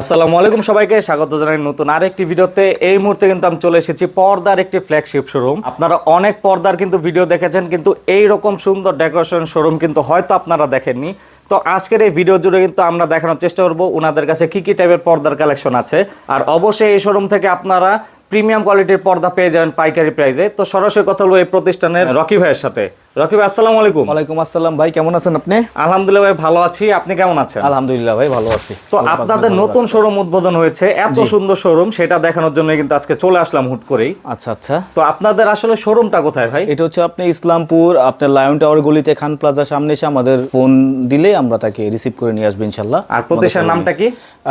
আসসালামু আলাইকুম সবাইকে, স্বাগত জানাই নতুন আরেকটি ভিডিওতে। এই মুহূর্তে কিন্তু আমি চলে এসেছি পর্দার একটি ফ্ল্যাগশিপ শোরুম আপনারা অনেক পর্দার কিন্তু ভিডিও দেখেছেন, কিন্তু এই রকম সুন্দর ডেকোরেশন শোরুম কিন্তু হয়তো আপনারা দেখেননি। তো আজকের এই ভিডিও জুড়ে কিন্তু আমরা দেখানোর চেষ্টা করব ওনাদের কাছে কি কি টাইপের পর্দার কালেকশন আছে। আর অবশ্যই এই শোরুম থেকে আপনারা প্রিমিয়াম কোয়ালিটির পর্দা পেয়ে যাবেন পাইকারি প্রাইসে তো সরাসরি কথা বলব এই প্রতিষ্ঠানের রকি ভাইয়ের সাথে। রকি ভাই আসসালামু আলাইকুম। ওয়ালাইকুম আসসালাম। ভাই কেমন আছেন আপনি? আলহামদুলিল্লাহ ভাই ভালো আছি। আপনি কেমন আছেন? আলহামদুলিল্লাহ ভাই ভালো আছি। তো আপনাদের নতুন শোরুম উদ্বোধন হয়েছে। এত সুন্দর শোরুম সেটা দেখানোর জন্য কিন্তু আজকে চলে আসলাম হুট করেই। আচ্ছা আচ্ছা। তো আপনাদের আসলে শোরুমটা কোথায় ভাই? এটা হচ্ছে আপনি ইসলামপুর আপনার লায়ন টাওয়ার গলিতে খান প্লাজার সামনে এসে আমাদের ফোন দিলে আমরা তাকে রিসিভ করে নিয়ে আসব ইনশাল্লাহ। আর প্রতিষ্ঠানের নামটা কি?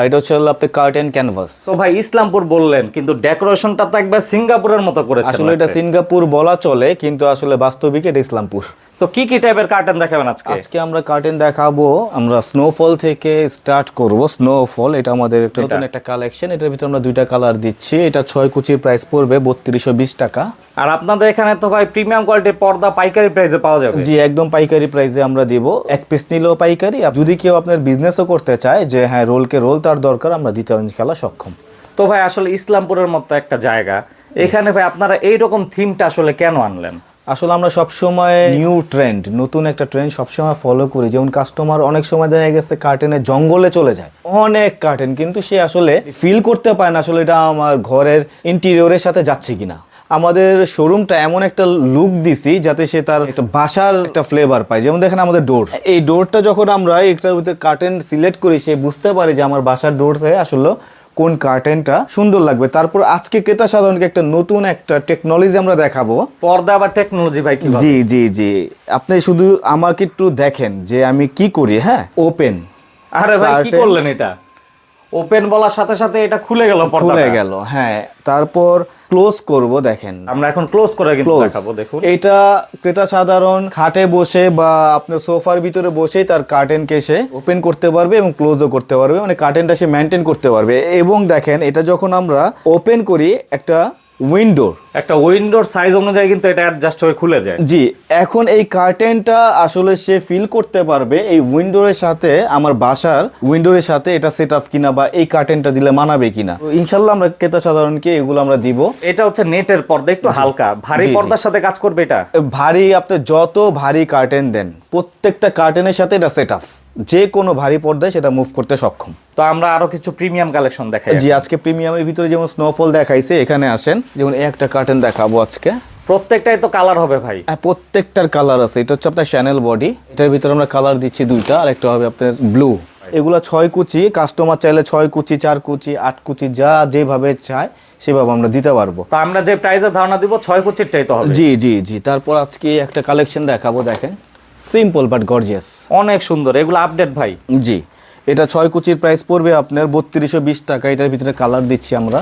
এটা হচ্ছে হলো আপনার কার্টেন ক্যানভাস তো ভাই ইসলামপুর বললেন কিন্তু ডেকোরেশনটা তো একবার সিঙ্গাপুরের মতো করেছে আসলে এটা সিঙ্গাপুর বলা চলে কিন্তু আসলে বাস্তবিক এটা ইসলামপুর তো কি কি টাইপের কার্টেন দেখাবেন আজকে? আজকে আমরা কার্টেন দেখাবো আমরা স্নোফল থেকে স্টার্ট করব। স্নোফল এটা আমাদের একটা নতুন একটা কালেকশন এটার ভিতরে আমরা দুইটা কালার দিচ্ছি। এটা ছয় কুচির প্রাইস পড়বে বত্রিশশো বিশ টাকা। আর আপনাদের এখানে তো ভাই প্রিমিয়াম কোয়ালিটির পর্দা পাইকারি প্রাইসে পাওয়া যাবে। জি একদম পাইকারি প্রাইসে আমরা দিব। এক পিস নিলেও পাইকারি। আর যদি কেউ আপনার বিজনেসও করতে চায় যে হ্যাঁ রোলকে রোল তার দরকার আমরা দিতে খেলা সক্ষম। তো ভাই আসলে ইসলামপুরের মতো একটা জায়গা। এখানে ভাই আপনারা এইরকম থিমটা আসলে কেন আনলেন? আসলে আমরা সবসময় নিউ ট্রেন্ড নতুন একটা ট্রেন্ড সবসময় ফলো করি। যেমন কাস্টমার অনেক সময় দেখা গেছে কার্টেনে জঙ্গলে চলে যায়। অনেক কার্টেন কিন্তু সে আসলে ফিল করতে পারে না আসলে এটা আমার ঘরের ইন্টেরিয়রের সাথে যাচ্ছে কিনা। আমাদের শোরুমটা এমন একটা লুক দিছি যাতে সে তার একটা বাসার একটা ফ্লেভার পায়। যেমন দেখেন আমাদের ডোর এই ডোরটা যখন আমরা একটার ভিতরে কার্টেন সিলেক্ট করি, সে বুঝতে পারে যে আমার বাসার ডোর আসলে কোন কার্টেনটা সুন্দর লাগবে। তারপর আজকে ক্রেতা সাধারণকে একটা নতুন একটা টেকনোলজি আমরা দেখাবো। পর্দা বা টেকনোলজি ভাই কি জি জি জি। আপনি শুধু আমাকে একটু দেখেন যে আমি কি করি হ্যাঁ? ওপেন আরে ভাই কি করলেন এটা? ওপেন বলার সাথে সাথে এটা খুলে গেল খুলে গেল হ্যাঁ। তারপর ক্লোজ করব দেখেন। আমরা এখন ক্লোজ করে কিন্তু দেখাবো দেখুন। এটা ক্রেতা সাধারণ খাটে বসে বা আপনার সোফার ভিতরে বসেই তার কার্টেনকে সে ওপেন করতে পারবে এবং ক্লোজও করতে পারবে। মানে কার্টেনটা সে মেনটেন করতে পারবে। এবং দেখেন এটা যখন আমরা ওপেন করি একটা উইন্ডোর। একটা উইন্ডোর সাইজ অনুযায়ী কিন্তু এটা অ্যাডজাস্ট হয়ে খুলে যায়। জি এখন এই কার্টেনটা আসলে সে ফিল করতে পারবে এই উইন্ডোরের সাথে আমার বাসার উইন্ডোরের সাথে এটা সেট আপ কিনা বা এই কার্টেনটা দিলে মানাবে কিনা। ইনশাল্লাহ আমরা ক্রেতা সাধারণকে এগুলো আমরা দিব। এটা হচ্ছে নেটের পর্দা একটু হালকা। ভারী। পর্দার সাথে কাজ করবে এটা? ভারী আপনি যত ভারী কার্টেন দেন প্রত্যেকটা কার্টেনের সাথে এটা সেট আপ যে কোনো ভারী পর্দায় সেটা মুভ করতে সক্ষম। তো আমরা আরও কিছু প্রিমিয়াম কালেকশন দেখাই জি আজকে প্রিমিয়ামের ভিতরে যেমন স্নোফল দেখাইছে এখানে আসেন। যেমন একটা কার্টেন দেখাবো আজকে। প্রত্যেকটাই তো কালার হবে ভাই। হ্যাঁ, প্রত্যেকটার কালার আছে। এটা হচ্ছে আপনার শ্যানেল বডি এটার ভিতরে আমরা কালার দিচ্ছি দুইটা আর একটা হবে আপনার ব্লু এগুলা ছয় কুচি কাস্টমার চাইলে ছয় কুচি চার কুচি আট কুচি যা যেভাবে চায় সেভাবে আমরা দিতে পারব। তো আমরা যে প্রাইজের ধারণা দিব ছয় কুচিরটাই তো হবে। জি জি জি। তারপর আজকে একটা কালেকশন দেখাবো দেখেন। সিম্পল বাট গর্জিয়াস অনেক সুন্দর এগুলো আপডেট ভাই। জি এটা ছয় কুচির প্রাইস পড়বে আপনার বত্রিশশো বিশ টাকা এটার ভিতরে কালার দিচ্ছি আমরা।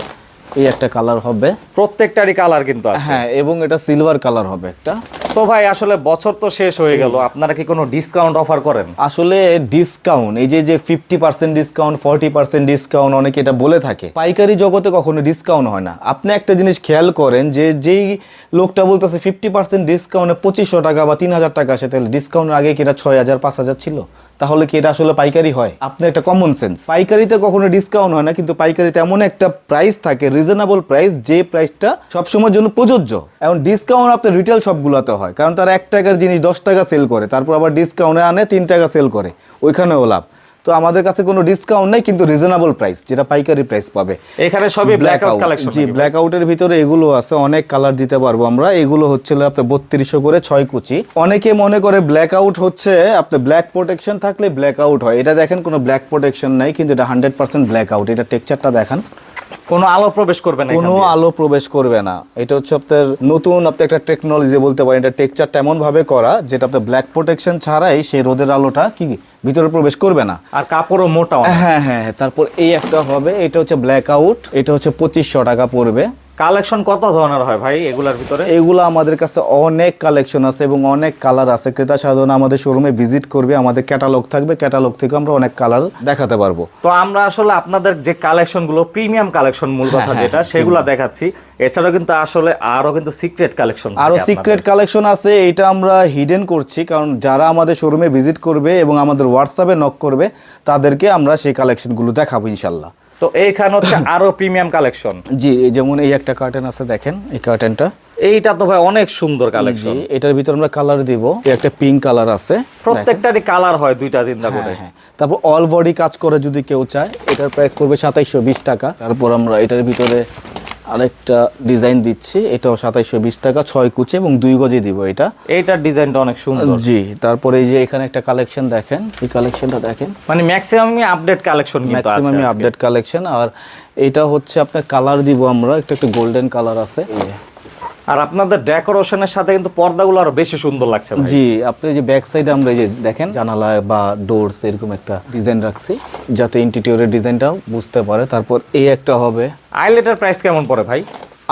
এই একটা কালার হবে। প্রত্যেকটারই কালার কিন্তু হ্যাঁ এবং এটা সিলভার কালার হবে একটা। তো ভাই, আসলে বছর তো শেষ হয়ে গেল। আপনারা কি কোনো ডিসকাউন্ট অফার করেন? আসলে ডিসকাউন্ট এই যে যে fifty percent discount forty percent discount অনেকে এটা বলে থাকে। পাইকারি জগতে কখনো ডিসকাউন্ট হয় না। আপনি একটা জিনিস খেয়াল করেন যে, যেই লোকটা বলতেছে ফিফটি পার্সেন্ট ডিসকাউন্টে পঁচিশশো টাকা বা তিন হাজার টাকা আসে, তাহলে ডিসকাউন্টের আগে কি এটা ছয় হাজার, পাঁচ হাজার ছিল? তাহলে কি এটা আসলে পাইকারি হয়? আপনি একটা কমন সেন্স পাইকারিতে কখনো ডিসকাউন্ট হয় না, কিন্তু পাইকারিতে এমন একটা প্রাইস থাকে রিজনেবল প্রাইস যে প্রাইসটা সবসময়ের জন্য প্রযোজ্য। এখন ডিসকাউন্ট আপনার রিটেল সবগুলোতে হয়। কারণ তারা এক টাকার জিনিস দশ টাকা সেল করে তারপর আবার ডিসকাউন্টে আনে তিন টাকা সেল করে। ওইখানেও লাভ। তো আমাদের কাছে কোনো ডিসকাউন্ট নেই কিন্তু রিজনেবল প্রাইস যেটা পাইকারি প্রাইস পাবে। এখানে সবই ব্ল্যাক আউট কালেকশন জি ব্ল্যাক আউটের ভিতরে এগুলো আছে অনেক কালার দিতে পারব আমরা। এগুলো হচ্ছে আপনার বত্রিশশো করে ছয় কুচি। অনেকে মনে করে ব্ল্যাক আউট হচ্ছে আপনার ব্ল্যাক প্রোটেকশন থাকলে ব্ল্যাক আউট হয়। এটা দেখেন কোনো ব্ল্যাক প্রোটেকশন নাই কিন্তু এটা হান্ড্রেড পার্সেন্ট ব্ল্যাক আউট এটা টেক্সচারটা দেখান। কোনো আলো প্রবেশ করবে না কোনো আলো প্রবেশ করবে না। এটা হচ্ছে আপনার নতুন আপনি একটা টেকনোলজি বলতে পারেন এটা টেকচারটা এমন ভাবে করা যেটা আপনার ব্ল্যাক প্রোটেকশন ছাড়াই সেই রোদের আলোটা কি ভিতরে প্রবেশ করবে না। আর কাপড়ও মোটা হ্যাঁ হ্যাঁ হ্যাঁ তারপর এই একটা হবে এটা হচ্ছে ব্ল্যাক আউট এটা হচ্ছে পঁচিশশো টাকা পড়বে। কালেকশন কত ধরনের হয় ভাই এগুলার ভিতরে? এগুলো আমাদের কাছে অনেক কালেকশন আছে এবং অনেক কালার আছে। ক্রেতা সাধারণ আমাদের শোরুমে ভিজিট করবে আমাদের ক্যাটালগ থাকবে ক্যাটালগ থেকে আমরা অনেক কালার দেখাতে পারব। তো আমরা আসলে আপনাদের যে কালেকশনগুলো প্রিমিয়াম কালেকশন মূল কথা হ্যাঁ, যেটা সেগুলো দেখাচ্ছি। এছাড়াও কিন্তু আসলে আরও কিন্তু সিক্রেট কালেকশন আরও সিক্রেট কালেকশন আছে এটা আমরা হিডেন করছি কারণ যারা আমাদের শোরুমে ভিজিট করবে এবং আমাদের হোয়াটসঅ্যাপে নক করবে তাদেরকে আমরা সেই কালেকশনগুলো দেখাবো ইনশাল্লাহ। তো এইখানে হচ্ছে আরও প্রিমিয়াম কালেকশন জি এই যেমন এই একটা কার্টেন আছে দেখেন এই কার্টেনটা এইটা তো ভাই অনেক সুন্দর কালেকশন এটার ভিতর আমরা কালার দিব এই একটা পিঙ্ক কালার আছে প্রত্যেকটারই কালার হয় দুইটা তিনটা করে। হ্যাঁ, হ্যাঁ। তারপর অল বডি কাজ করে যদি কেউ চায় এটার প্রাইস পড়বে সাতাইশশো বিশ টাকা। তারপর আমরা এটার ভিতরে আরেকটা ডিজাইন দিচ্ছি। এটাও সাতাইশো বিশ টাকা ছয় কুচে এবং দুই গজে দিব এটা। এইটার ডিজাইনটা অনেক সুন্দর। জি তারপরে এই যে এখানে একটা কালেকশন দেখেন। এই কালেকশনটা দেখেন। মানে ম্যাক্সিমামই আপডেট কালেকশন ম্যাক্সিমামই ম্যাক্সিমাম আপডেট কালেকশন আর এটা হচ্ছে আপনার কালার দিব আমরা। একটা একটা গোল্ডেন কালার আছে। আর আপনাদের ডেকোরেশনের সাথে কিন্তু পর্দাগুলো আরও বেশি সুন্দর লাগছে জি আপনি যে ব্যাক সাইডে আমরা যে দেখেন জানালা বা ডোরস এরকম একটা ডিজাইন রাখছি যাতে ইন্টিরিয়রের ডিজাইনটাও বুঝতে পারে। তারপর এই একটা হবে। আইলাইটার প্রাইস কেমন পড়ে ভাই?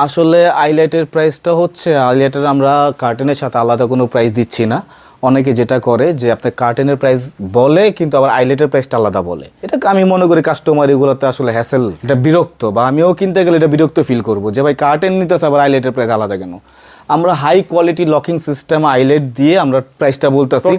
আসলে আইলাইটের প্রাইসটা হচ্ছে আইলাইটার আমরা কার্টেনের সাথে আলাদা কোনো প্রাইস দিচ্ছি না। অনেকে যেটা করে যে আপনার কার্টেনের প্রাইস বলে, কিন্তু আবার আইলেটের প্রাইসটা আলাদা বলে। এটা আমি মনে করি কাস্টমার এগুলোতে আসলে হ্যাসেল এটা বিরক্ত, বা আমিও কিনতে গেলে এটা বিরক্ত ফিল করব যে, ভাই কার্টেন নিতেছে, আবার আইলেটের প্রাইস আলাদা কেন? আমরা high quality locking system eyelet দিয়ে আমরা প্রাইসটা বলতেছি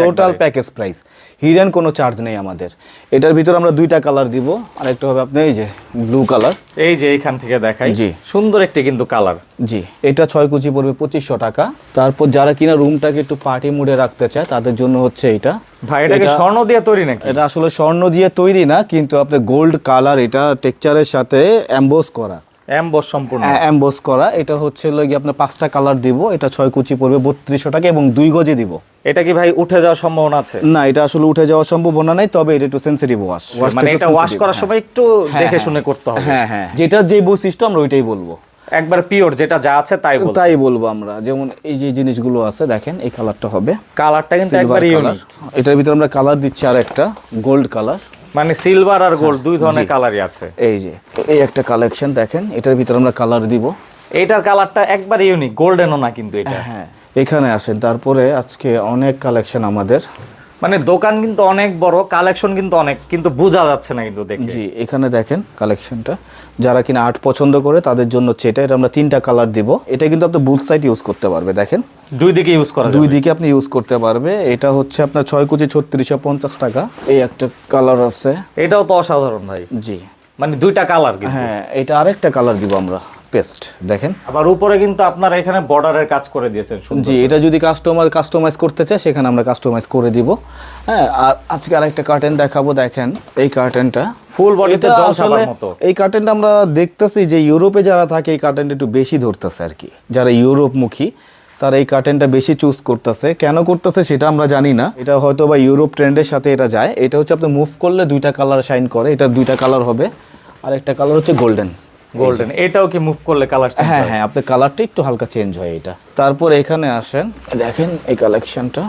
টোটাল প্যাকেজ প্রাইস হিরেন কোনো চার্জ নেই আমাদের। এটার ভিতর আমরা দুইটা কালার দিব আর একটা হবে আপনি এই যে ব্লু কালার এই যে এইখান থেকে দেখাই জি। সুন্দর একটি কিন্তু কালার জি এটা ছয় কুচি পড়বে পঁচিশশো টাকা। তারপর যারা কিনা রুমটাকে একটু পার্টি মুডে রাখতে চায় তাদের জন্য হচ্ছে এটা ভাই এটাকে এটা- স্বর্ণ দিয়ে তৈরি নাকি? এটা আসলে স্বর্ণ দিয়ে তৈরি না কিন্তু আপনার গোল্ড কালার এটা টেক্সচারের সাথে অ্যাম্বোস করা। এমবস সম্পূর্ণ। অ্যাম্বোস করা। এটা হচ্ছে হলো গিয়ে আপনার পাঁচটা কালার দিব এটা ছয় কুচি পড়বে বত্রিশশো টাকা এবং দুই গজে দিব। এটা কি ভাই উঠে যাওয়ার সম্ভাবনা আছে? না এটা আসলে উঠে যাওয়ার সম্ভাবনা নাই তবে এটা একটু সেন্সিটিভ ওয়াশ মানে এটা ওয়াশ করার সময় একটু দেখে শুনে করতে হবে। হ্যাঁ হ্যাঁ। যেটা যে বৈশিষ্ট্য আমরা ওইটাই বলব। একবার পিওর যেটা যা আছে তাই বল তাই বলব আমরা। যেমন এই যে জিনিসগুলো আছে দেখেন এই কালারটা হবে। কালারটা কিন্তু একবার ইউনিক এটার ভিতরে আমরা কালার দিচ্ছি আর একটা গোল্ড কালার মানে সিলভার আর গোল্ড দুই ধরনের কালারই আছে। এই যে এই একটা কালেকশন দেখেন এটার ভিতরে আমরা কালার দিব। এটার কালারটা একবার ইউনিক গোল্ডেনও না কিন্তু এটা। হ্যাঁ এখানে আসেন তারপরে আজকে অনেক কালেকশন আমাদের। মানে দোকান কিন্তু অনেক বড় কালেকশন কিন্তু অনেক কিন্তু বোঝা যাচ্ছে না কিন্তু দেখে। জি এখানে দেখেন কালেকশনটা যারা কিনা আর্ট পছন্দ করে তাদের জন্য হচ্ছে এটা এটা আমরা তিনটা কালার দিব। এটা কিন্তু আপনি বুথ সাইড ইউজ করতে পারবে দেখেন। দুই দিকে ইউজ করা দুই দিকে আপনি ইউজ করতে পারবে। এটা হচ্ছে আপনার ছয় কুচি ছত্রিশশো পঞ্চাশ টাকা। এই একটা কালার আছে। এটাও তো অসাধারণ ভাই। জি। মানে দুইটা কালার কিন্তু। হ্যাঁ এটা আরেকটা কালার দিব আমরা। পেস্ট দেখেন। আবার উপরে কিন্তু আপনারা এখানে বর্ডারের কাজ করে দিয়েছেন জি এটা যদি কাস্টমার কাস্টমাইজ করতে চায় সেখানে আমরা কাস্টমাইজ করে দিব। হ্যাঁ আর আজকে আরেকটা কার্টেন দেখাবো দেখেন এই কার্টেনটা ফুল বডিতে জল আসলে মতো। এই কার্টেনটা আমরা দেখতেছি যে ইউরোপে যারা থাকে এই কার্টেনটা একটু বেশি ধরতেছে আর কি। যারা ইউরোপমুখী তারা এই কার্টেনটা বেশি চুজ করতেছে। কেন করতেছে সেটা আমরা জানি না। এটা হয়তো বা ইউরোপ ট্রেন্ডের সাথে এটা যায়। এটা হচ্ছে আপনি মুভ করলে দুইটা কালার শাইন করে এটা দুইটা কালার হবে। আর একটা কালার হচ্ছে গোল্ডেন গোল্ডেন এটাও কি মুভ করলে কালার হ্যাঁ হ্যাঁ? আপনার কালারটা একটু হালকা চেঞ্জ হয় এটা। তারপর এখানে আসেন। দেখেন এই কালেকশনটা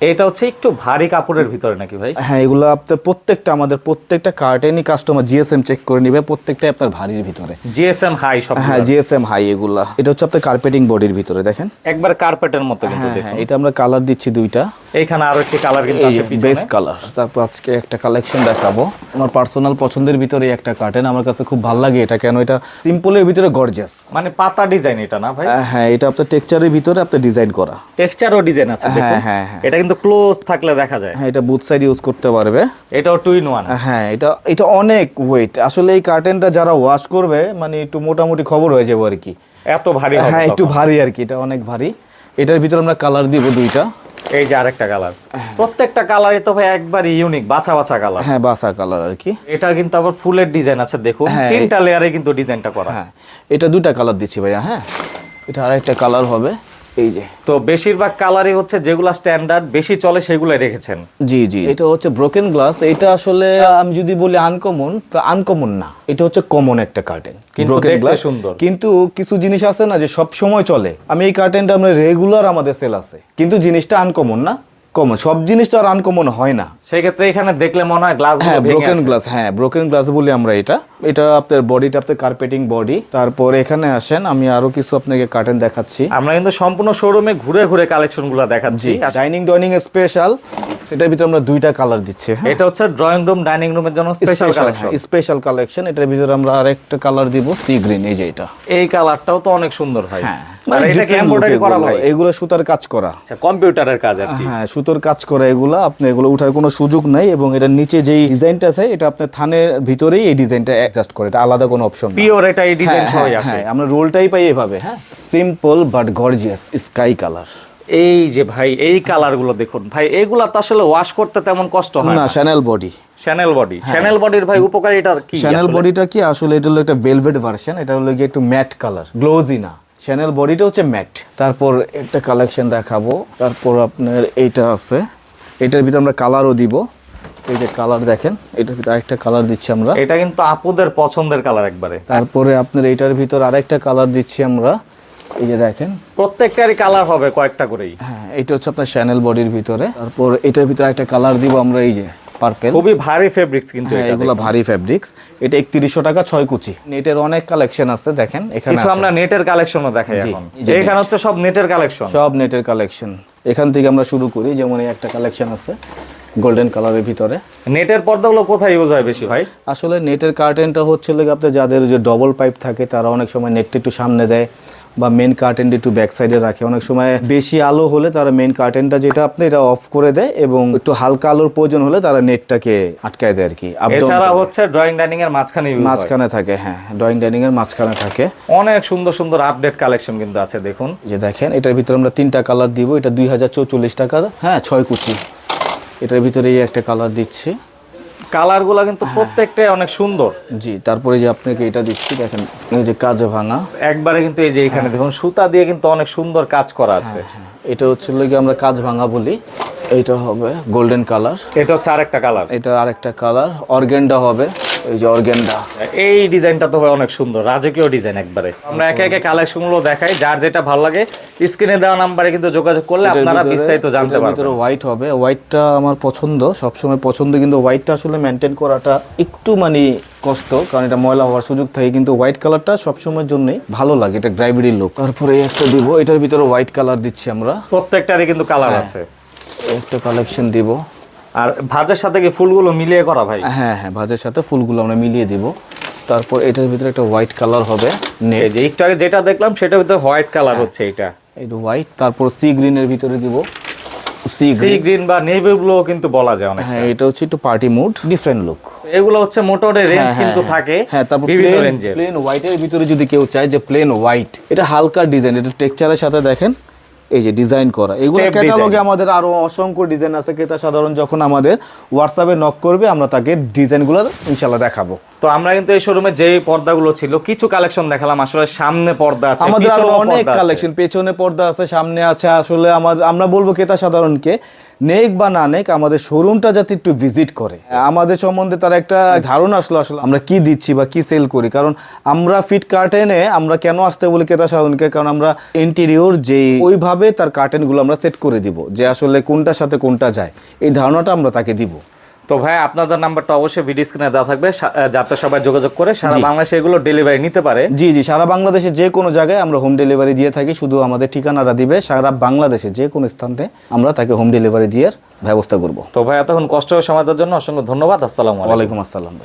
এটা হচ্ছে একটু ভারী কাপড়ের ভিতরে নাকি ভাই? হ্যাঁ এগুলো আপনার প্রত্যেকটা আমাদের প্রত্যেকটা কার্টেনই কাস্টমার জিএসএম চেক করে নিবে প্রত্যেকটাই আপনার ভারীর ভিতরে। জিএসএম হাই সব হ্যাঁ জিএসএম হাই এগুলা। এটা হচ্ছে আপনার কার্পেটিং বডির ভিতরে দেখেন। একবার কার্পেটের মতো কিন্তু হ্যাঁ দেখুন। হ্যাঁ এটা আমরা কালার দিচ্ছি দুইটা। এইখানে আরও একটি কালার কিন্তু আছে বেস কালার তারপর আজকে একটা কালেকশন দেখাবো। আমার পার্সোনাল পছন্দের ভিতরে একটা কার্টেন আমার কাছে খুব ভালো লাগে এটা কেন এটা সিম্পলের ভিতরে গর্জাস মানে পাতা ডিজাইন এটা না ভাই? হ্যাঁ এটা আপনার টেক্সচারের ভিতরে আপনার ডিজাইন করা। টেক্সচারও ডিজাইন আছে হ্যাঁ, দেখুন। হ্যাঁ, হ্যাঁ। এটা কিন্তু ক্লোজ থাকলে দেখা যায়। হ্যাঁ এটা বুথ সাইড ইউজ করতে পারবে। এটাও টু ইন ওয়ান হ্যাঁ এটা এটা অনেক ওয়েট আসলে এই কার্টেনটা যারা ওয়াশ করবে মানে একটু মোটামুটি খবর হয়ে যাবে আর কি। এত ভারী হ্যাঁ একটু ভারী আর কি এটা অনেক ভারী। এটার ভিতরে আমরা কালার দিব দুইটা। এই যে আরেকটা কালার প্রত্যেকটা কালারই তো ভাই একবার ইউনিক বাছা বাছা কালার হ্যাঁ বাছা কালার আর কি। এটা কিন্তু আবার ফুলের ডিজাইন আছে দেখুন। হ্যাঁ, তিনটা লেয়ারে কিন্তু ডিজাইনটা করা। হ্যাঁ এটা দুইটা কালার দিচ্ছি ভাইয়া হ্যাঁ। এটা আরেকটা কালার হবে। এই যে। তো বেশিরভাগ কালারই হচ্ছে যেগুলো স্ট্যান্ডার্ড বেশি চলে সেগুলো রেখেছেন। জি জি। এটা হচ্ছে ব্রোকেন গ্লাস এটা আসলে আমি যদি বলি আনকমন তো আনকমন না। এটা হচ্ছে কমন একটা কার্টেন কিন্তু গ্লাস সুন্দর। কিন্তু কিছু জিনিস আছে না যে সব সময় চলে। আমি এই কার্টেনটা আমরা রেগুলার আমাদের সেল আছে। কিন্তু জিনিসটা আনকমন না। কমন সব জিনিস তো আর আনকমন হয় না। সেক্ষেত্রে এখানে দেখলে মনে হয় গ্লাস হ্যাঁ ব্রোকেন গ্লাস হ্যাঁ ব্রোকেন গ্লাস বলি আমরা এটা। এটা আপনার বডিটা আপনার কার্পেটিং বডি তারপর এখানে আসেন আমি আরও কিছু আপনাকে কার্টেন দেখাচ্ছি। আমরা কিন্তু সম্পূর্ণ শোরুমে ঘুরে ঘুরে কালেকশনগুলো দেখাচ্ছি। ডাইনিং ডাইনিং স্পেশাল সেটার ভিতরে আমরা দুইটা কালার দিচ্ছি হ্যাঁ। এটা হচ্ছে ড্রয়িং রুম ডাইনিং রুমের জন্য স্পেশাল কালেকশন স্পেশাল কালেকশন এটার ভিতরে আমরা আরেকটা কালার দিব সি গ্রিন এই যে এটা। এই কালারটাও তো অনেক সুন্দর হ্যাঁ embroidery করা এগুলো। সুতার কাজ করা। আচ্ছা কম্পিউটারের কাজ হ্যাঁ সুতোর কাজ করা এগুলো। আপনি এগুলো উঠার কোনো সুযোগ নাই এবং এটার নিচে যেই ডিজাইনটা আছে এটা আপনার থানের ভিতরেই এই ডিজাইনটা অ্যাডজাস্ট করে এটা আলাদা কোনো অপশন পিওর এটা এই ডিজাইন হ্যাঁ, সহই হ্যাঁ, আছে। হ্যাঁ, আমরা রোলটাই পাই এভাবে। হ্যাঁ। Simple but gorgeous sky colour এই যে ভাই এই কালারগুলো দেখুন। ভাই এইগুলা তো আসলে ওয়াশ করতে তেমন কষ্ট হয় না না। Chanel body Chanel body Chanel বডির ভাই উপকারিতা কি শ্যানেল বডিটা কি? আসলে এটা হলো একটা ভেলভেট ভার্সন এটা হলো গিয়ে একটু ম্যাট কালার গ্লোজি না। শ্যানেল বডিটা হচ্ছে ম্যাট তারপর একটা কালেকশন দেখাবো। তারপর আপনার এইটা আছে। এটার ভিতরে আমরা কালারও দিব। এই যে কালার দেখেন এটার ভিতরে আরেকটা কালার দিচ্ছি আমরা। এটা কিন্তু আপুদের পছন্দের কালার একবারে। তারপরে আপনার এইটার ভিতর আরেকটা কালার দিচ্ছি আমরা। এই যে দেখেন। প্রত্যেকটারই কালার হবে কয়েকটা করেই। হ্যাঁ এটা হচ্ছে আপনার শ্যানেল বডির ভিতরে। তারপর এটার ভিতরে একটা কালার দিব আমরা এই যে পার্পেল খুবই ভারী ফেব্রিক্স কিন্তু হ্যাঁ এগুলো ভারী ফ্যাব্রিক্স এটা একত্রিশশো টাকা ছয় কুচি। নেটের অনেক কালেকশন আছে দেখেন এখানে আমরা নেটের কালেকশনও দেখাই এখন। এখানে হচ্ছে সব নেটের কালেকশন সব নেটের কালেকশন এখান থেকে আমরা শুরু করি যেমন এই একটা কালেকশন আছে গোল্ডেন কালারের ভিতরে। নেটের পর্দাগুলো কোথায় ইউজ হয় বেশি ভাই? আসলে নেটের কার্টেনটা হচ্ছে আপনার যাদের যে ডবল পাইপ থাকে তারা অনেক সময় নেটটা একটু সামনে দেয়। বা মেন কার্টেনটা একটু ব্যাক সাইডে রাখে। অনেক সময় বেশি আলো হলে তারা মেন কার্টেনটা যেটা আপনি এটা অফ করে দেয় এবং একটু হালকা আলোর প্রয়োজন হলে তারা নেটটাকে আটকায় দেয় আর কি। এছাড়া হচ্ছে ড্রয়িং ডাইনিং এর মাঝখানে মাঝখানে থাকে হ্যাঁ ড্রয়িং ডাইনিং এর মাঝখানে থাকে। অনেক সুন্দর সুন্দর আপডেট কালেকশন কিন্তু আছে দেখুন। যে দেখেন এটার ভিতরে আমরা তিনটা কালার দিব। এটা দুই হাজার চৌচল্লিশ টাকা হ্যাঁ ছয় কুচি। এটার ভিতরে এই একটা কালার দিচ্ছি। কালারগুলো কিন্তু প্রত্যেকটাই অনেক সুন্দর। জি তারপরে যে আপনাকে এটা দিচ্ছি দেখেন এই যে কাজে ভাঙা। একবারে কিন্তু এই যে এখানে দেখুন সুতা দিয়ে কিন্তু অনেক সুন্দর কাজ করা আছে। এটা হচ্ছে কি আমরা কাজ ভাঙা বলি। এইটা হবে গোল্ডেন কালার এটা হচ্ছে আরেকটা কালার এটা আরেকটা কালার অর্গেন্ডা হবে। এই যে অর্গেন্ডা এই ডিজাইনটা তো অনেক সুন্দর রাজকীয় ডিজাইন একবারে। আমরা একে একে কালেকশনগুলো দেখাই যার যেটা ভালো লাগে। স্ক্রিনে দেওয়া নাম্বারে কিন্তু যোগাযোগ করলে আপনারা বিস্তারিত জানতে পারবেন। ভিতরে হোয়াইট হবে। হোয়াইটটা আমার পছন্দ সবসময় পছন্দ কিন্তু হোয়াইটটা আসলে মেনটেন করাটা একটু মানে কষ্ট কারণ এটা ময়লা হওয়ার সুযোগ থাকে কিন্তু হোয়াইট কালারটা সবসময়ের জন্যই ভালো লাগে এটা গ্রাইভিডির লুক তারপরে একটা দিব এটার ভিতরে হোয়াইট কালার দিচ্ছি আমরা। প্রত্যেকটারই কিন্তু কালার আছে। এই একটা কালেকশন দিব। আর ভাজের সাথে কি ফুলগুলো মিলিয়ে করা ভাই? হ্যাঁ হ্যাঁ ভাজের সাথে ফুলগুলো আমরা মিলিয়ে দিব। তারপর এটার ভিতরে একটা হোয়াইট কালার হবে যে একটু আগে যেটা দেখলাম সেটার ভিতরে হোয়াইট কালার হচ্ছে এটা। এটা হোয়াইট তারপর সি গ্রিনের ভিতরে দিব। সি গ্রিন বা নেভি ব্লু কিন্তু বলা যায় অনেক হ্যাঁ এটা হচ্ছে একটু পার্টি মুড ডিফারেন্ট লুক এগুলো হচ্ছে মোটরের রেঞ্জ কিন্তু থাকে হ্যাঁ তারপর প্লেন প্লেন হোয়াইটের ভিতরে যদি কেউ চায় যে প্লেন হোয়াইট এটা হালকা ডিজাইন এটা টেক্সচারের সাথে দেখেন। এই যে ডিজাইন করা এগুলো ক্যাটালগে আমাদের আরও অসংখ্য ডিজাইন আছে। ক্রেতা সাধারণ যখন আমাদের হোয়াটসঅ্যাপে নক করবে আমরা তাকে ডিজাইনগুলো ইনশাল্লাহ দেখাবো। তো আমরা কিন্তু এই শোরুমে যে পর্দাগুলো ছিল কিছু কালেকশন দেখালাম আসলে সামনে পর্দা আছে আমাদের আরও অনেক কালেকশন পেছনে পর্দা আছে সামনে আছে আসলে আমাদের আমরা বলব ক্রেতা সাধারণকে নেক বা না নেক, আমাদের শোরুমটা যাতে একটু ভিজিট করে। আমাদের সম্বন্ধে তার একটা ধারণা আসলো আসলে আমরা কি দিচ্ছি বা কি সেল করি। কারণ আমরা ফিট কার্টেনে আমরা কেন আসতে বলি ক্রেতা সাধনকে? কারণ আমরা ইন্টেরিয়র যে ওইভাবে তার কার্টেনগুলো আমরা সেট করে দিব, যে আসলে কোনটার সাথে কোনটা যায়। এই ধারণাটা আমরা তাকে দিব। তো ভাই আপনাদের নাম্বারটা অবশ্যই ভিডিও স্ক্রিনে দেওয়া থাকবে। যাতে সবাই যোগাযোগ করে সারা বাংলাদেশে এগুলো ডেলিভারি নিতে পারে। জি জি সারা বাংলাদেশে যে কোনো জায়গায় আমরা হোম ডেলিভারি দিয়ে থাকি। শুধু আমাদের ঠিকানাটা দিবে সারা বাংলাদেশে যে কোনো স্থানে আমরা তাকে হোম ডেলিভারি দিয়ে ব্যবস্থা করব। তো ভাই এতক্ষণ কষ্ট সময় দেওয়ার জন্য অসংখ্য ধন্যবাদ। আসসালামু আলাইকুম। আসসালাম ভাই।